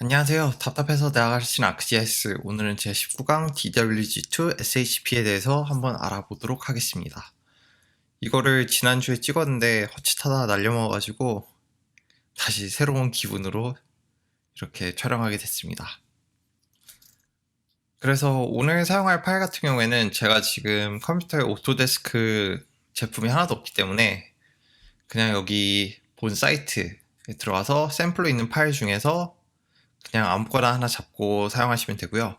안녕하세요. 답답해서 나가신 아크GS. 오늘은 제 19강 DWG2 SHP에 대해서 한번 알아보도록 하겠습니다. 이거를 지난주에 찍었는데 허짓하다 날려먹어가지고 다시 새로운 기분으로 이렇게 촬영하게 됐습니다. 그래서 오늘 사용할 파일 같은 경우에는 제가 지금 컴퓨터에 오토데스크 제품이 하나도 없기 때문에 그냥 여기 본 사이트에 들어가서 샘플로 있는 파일 중에서 그냥 아무거나 하나 잡고 사용하시면 되고요.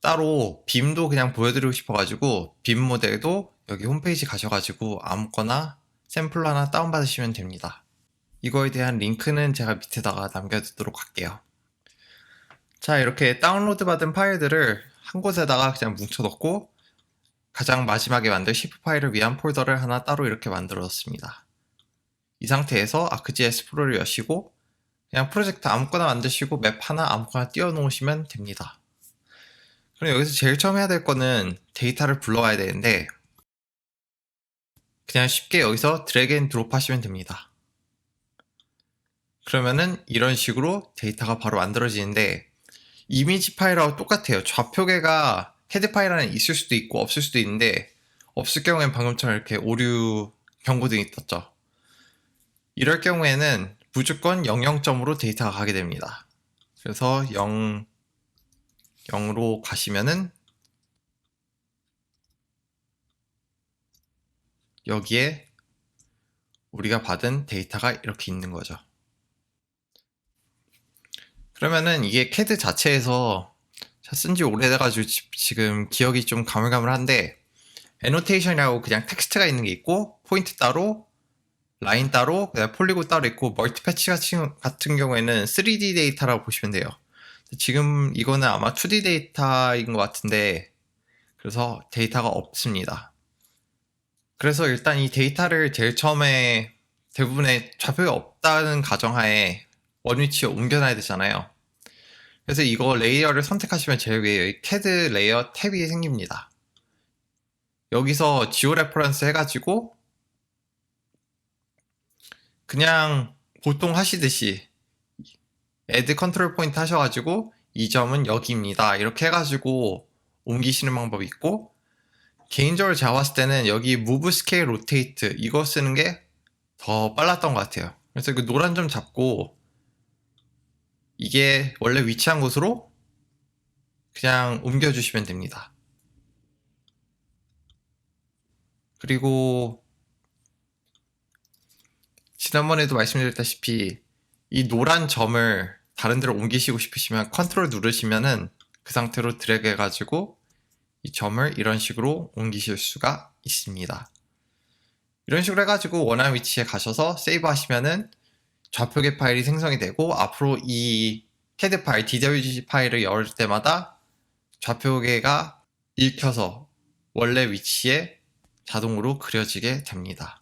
따로 빔도 그냥 보여드리고 싶어가지고 빔 모델도 여기 홈페이지 가셔가지고 아무거나 샘플로 하나 다운받으시면 됩니다. 이거에 대한 링크는 제가 밑에다가 남겨두도록 할게요. 자 이렇게 다운로드 받은 파일들을 한 곳에다가 그냥 뭉쳐놓고 가장 마지막에 만들 CF 파일을 위한 폴더를 하나 따로 이렇게 만들었습니다. 이 상태에서 ArcGIS 프로를 여시고 그냥 프로젝트 아무거나 만드시고 맵 하나 아무거나 띄워 놓으시면 됩니다. 그럼 여기서 제일 처음 해야 될 거는 데이터를 불러와야 되는데 그냥 쉽게 여기서 드래그 앤 드롭 하시면 됩니다. 그러면은 이런 식으로 데이터가 바로 만들어지는데 이미지 파일하고 똑같아요. 좌표계가 헤드 파일 안에 있을 수도 있고 없을 수도 있는데 없을 경우엔 방금처럼 이렇게 오류 경고등이 떴죠. 이럴 경우에는 무조건 00점으로 데이터가 가게 됩니다. 그래서 0, 0으로 가시면은 여기에 우리가 받은 데이터가 이렇게 있는 거죠. 그러면은 이게 캐드 자체에서 쓴 지 오래돼가지고 지금 기억이 좀 가물가물한데 애노테이션이라고 그냥 텍스트가 있는 게 있고 포인트 따로 라인 따로 폴리곤 따로 있고 멀티 패치 같은 경우에는 3D 데이터라고 보시면 돼요. 지금 이거는 아마 2D 데이터인 것 같은데 그래서 데이터가 없습니다. 그래서 일단 이 데이터를 제일 처음에 대부분의 좌표가 없다는 가정하에 원위치에 옮겨놔야 되잖아요. 그래서 이거 레이어를 선택하시면 제일 위에 캐드 레이어 탭이 생깁니다. 여기서 지오 레퍼런스 해가지고 그냥 보통 하시듯이 애드 컨트롤 포인트 하셔가지고 이 점은 여기입니다. 이렇게 해가지고 옮기시는 방법이 있고 개인적으로 제가 봤을 때는 여기 move scale rotate 이거 쓰는 게 더 빨랐던 것 같아요. 그래서 그 노란 점 잡고 이게 원래 위치한 곳으로 그냥 옮겨주시면 됩니다. 그리고 지난번에도 말씀드렸다시피 이 노란 점을 다른 데로 옮기시고 싶으시면 컨트롤 누르시면은 그 상태로 드래그 해가지고 이 점을 이런 식으로 옮기실 수가 있습니다. 이런 식으로 해가지고 원하는 위치에 가셔서 세이브 하시면은 좌표계 파일이 생성이 되고 앞으로 이 캐드 파일, DWG 파일을 열 때마다 좌표계가 읽혀서 원래 위치에 자동으로 그려지게 됩니다.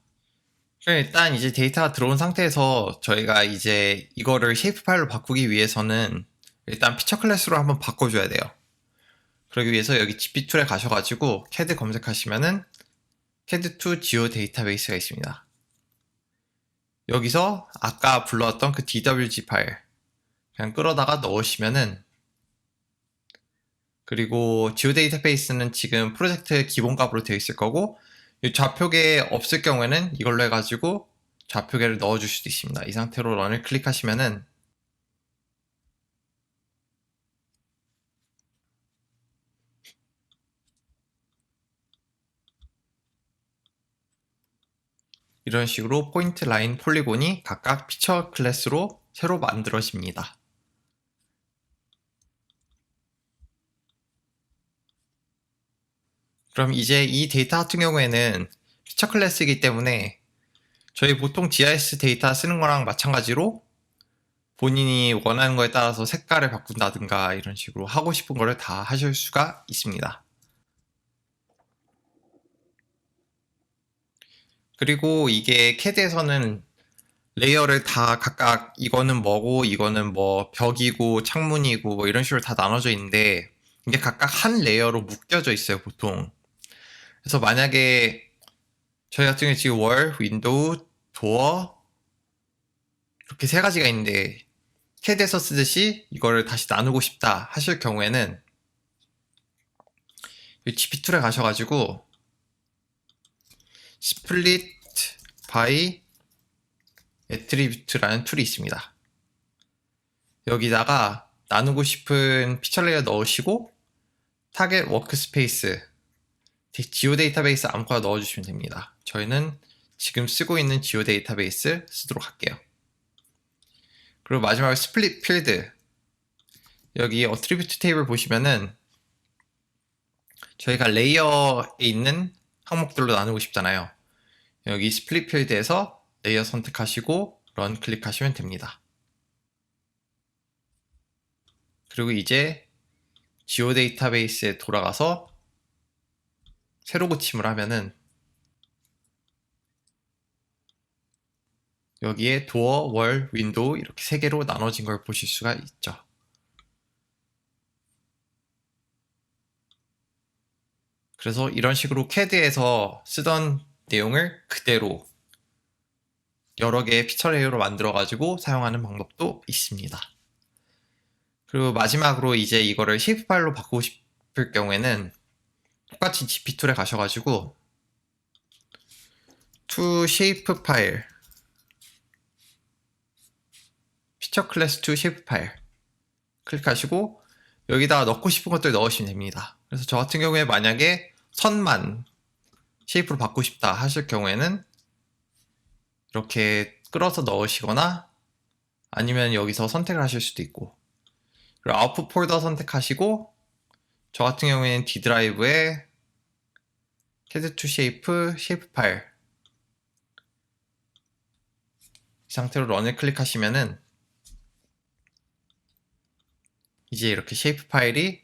일단 이제 데이터가 들어온 상태에서 저희가 이제 이거를 쉐이프 파일로 바꾸기 위해서는 일단 피처 클래스로 한번 바꿔줘야 돼요. 그러기 위해서 여기 GP 툴에 가셔가지고 CAD 검색하시면은 CAD2 Geo 데이터베이스가 있습니다. 여기서 아까 불러왔던 그 DWG 파일 그냥 끌어다가 넣으시면은 그리고 Geo 데이터베이스는 지금 프로젝트 기본값으로 되어 있을 거고 좌표계 없을 경우에는 이걸로 해가지고 좌표계를 넣어줄 수도 있습니다. 이 상태로 런을 클릭하시면은 이런 식으로 포인트 라인 폴리곤이 각각 피처 클래스로 새로 만들어집니다. 그럼 이제 이 데이터 같은 경우에는 피처 클래스이기 때문에 저희 보통 GIS 데이터 쓰는 거랑 마찬가지로 본인이 원하는 거에 따라서 색깔을 바꾼다든가 이런 식으로 하고 싶은 거를 다 하실 수가 있습니다. 그리고 이게 캐드에서는 레이어를 다 각각 이거는 뭐고 이거는 뭐 벽이고 창문이고 뭐 이런 식으로 다 나눠져 있는데 이게 각각 한 레이어로 묶여져 있어요 보통 그래서 만약에 저희 같은 경우에 지금 월, 윈도우, 도어 이렇게 세 가지가 있는데 CAD에서 쓰듯이 이거를 다시 나누고 싶다 하실 경우에는 이 GP 툴에 가셔가지고 split by attribute라는 툴이 있습니다. 여기다가 나누고 싶은 피처 레이어 넣으시고 타겟 워크스페이스 지오 데이터베이스 아무거나 넣어주시면 됩니다. 저희는 지금 쓰고 있는 지오 데이터베이스 쓰도록 할게요. 그리고 마지막으로 스플릿 필드 여기 어트리뷰트 테이블 보시면은 저희가 레이어에 있는 항목들로 나누고 싶잖아요. 여기 스플릿 필드에서 레이어 선택하시고 런 클릭하시면 됩니다. 그리고 이제 지오 데이터베이스에 돌아가서 새로 고침을 하면은 여기에 도어, 월, 윈도우 이렇게 세 개로 나눠진 걸 보실 수가 있죠. 그래서 이런 식으로 CAD에서 쓰던 내용을 그대로 여러 개의 피처 레이어로 만들어 가지고 사용하는 방법도 있습니다. 그리고 마지막으로 이제 이거를 쉐이프 파일로 바꾸고 싶을 경우에는 똑같이 GP 툴에 가셔가지고 to shape 파일 피처 클래스 to shape 파일 클릭하시고 여기다가 넣고 싶은 것들 넣으시면 됩니다. 그래서 저 같은 경우에 만약에 선만 쉐이프로 바꾸고 싶다 하실 경우에는 이렇게 끌어서 넣으시거나 아니면 여기서 선택을 하실 수도 있고 그리고 아웃풋 폴더 선택하시고 저 같은 경우에는 D 드라이브에 CAD to Shape, Shape 파일 이 상태로 런을 클릭하시면은 이제 이렇게 쉐이프 파일이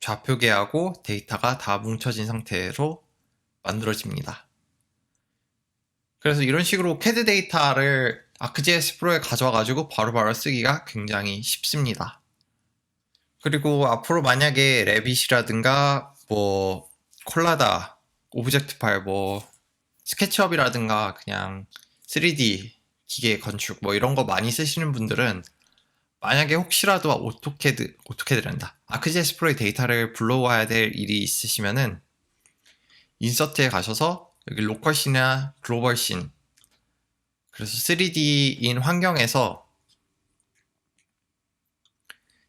좌표계하고 데이터가 다 뭉쳐진 상태로 만들어집니다. 그래서 이런 식으로 CAD 데이터를 ArcGIS 프로에 가져와가지고 바로 바로 쓰기가 굉장히 쉽습니다. 그리고 앞으로 만약에 레빗이라든가 뭐 콜라다, 오브젝트 파일, 뭐 스케치업이라든가 그냥 3D 기계 건축 뭐 이런 거 많이 쓰시는 분들은 만약에 혹시라도 오토캐드, 오토캐드란다. 아크지에스 프로의 데이터를 불러와야 될 일이 있으시면은 인서트에 가셔서 여기 로컬 씬이나 글로벌 씬 그래서 3D인 환경에서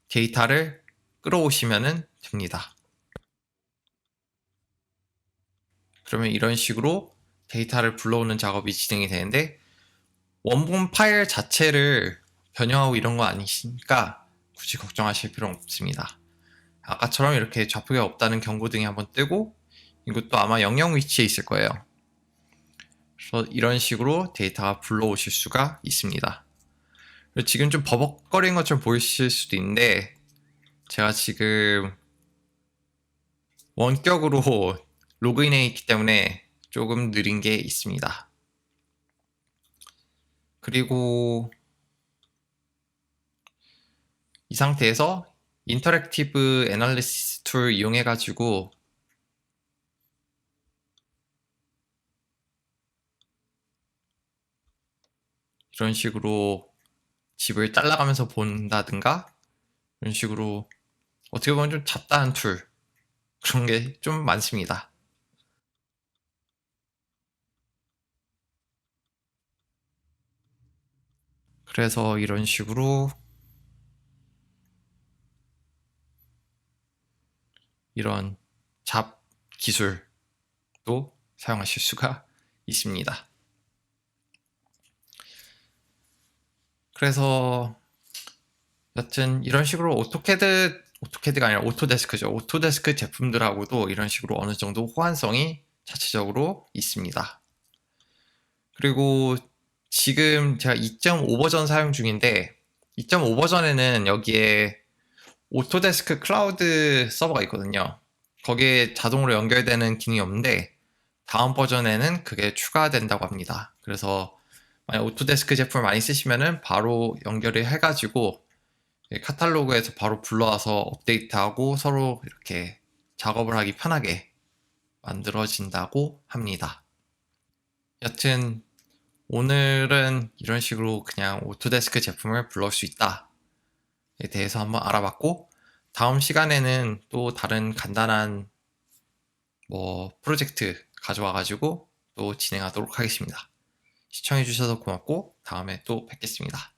데이터를 끌어오시면 됩니다. 그러면 이런 식으로 데이터를 불러오는 작업이 진행이 되는데 원본 파일 자체를 변형하고 이런 거 아니시니까 굳이 걱정하실 필요 없습니다. 아까처럼 이렇게 좌표가 없다는 경고등이 한번 뜨고 이것도 아마 영영 위치에 있을 거예요. 그래서 이런 식으로 데이터가 불러오실 수가 있습니다. 지금 좀 버벅거리는 것처럼 보이실 수도 있는데 제가 지금 원격으로 로그인해 있기 때문에 조금 느린 게 있습니다. 그리고 이 상태에서 인터랙티브 애널리시스 툴 이용해 가지고 이런 식으로 집을 잘라가면서 본다든가 이런 식으로 어떻게 보면 좀 잡다한 툴 그런 게 좀 많습니다. 그래서 이런 식으로 이런 잡 기술도 사용하실 수가 있습니다. 그래서 여튼 이런 식으로 오토캐드 오토캐드가 아니라 오토데스크죠. 오토데스크 제품들하고도 이런 식으로 어느 정도 호환성이 자체적으로 있습니다. 그리고 지금 제가 2.5 버전 사용 중인데 2.5 버전에는 여기에 오토데스크 클라우드 서버가 있거든요. 거기에 자동으로 연결되는 기능이 없는데 다음 버전에는 그게 추가된다고 합니다. 그래서 만약 오토데스크 제품을 많이 쓰시면은 바로 연결을 해가지고 카탈로그에서 바로 불러와서 업데이트하고 서로 이렇게 작업을 하기 편하게 만들어진다고 합니다. 여튼 오늘은 이런 식으로 그냥 오토데스크 제품을 불러올 수 있다 대해서 한번 알아봤고 다음 시간에는 또 다른 간단한 뭐 프로젝트 가져와 가지고 또 진행하도록 하겠습니다. 시청해 주셔서 고맙고 다음에 또 뵙겠습니다.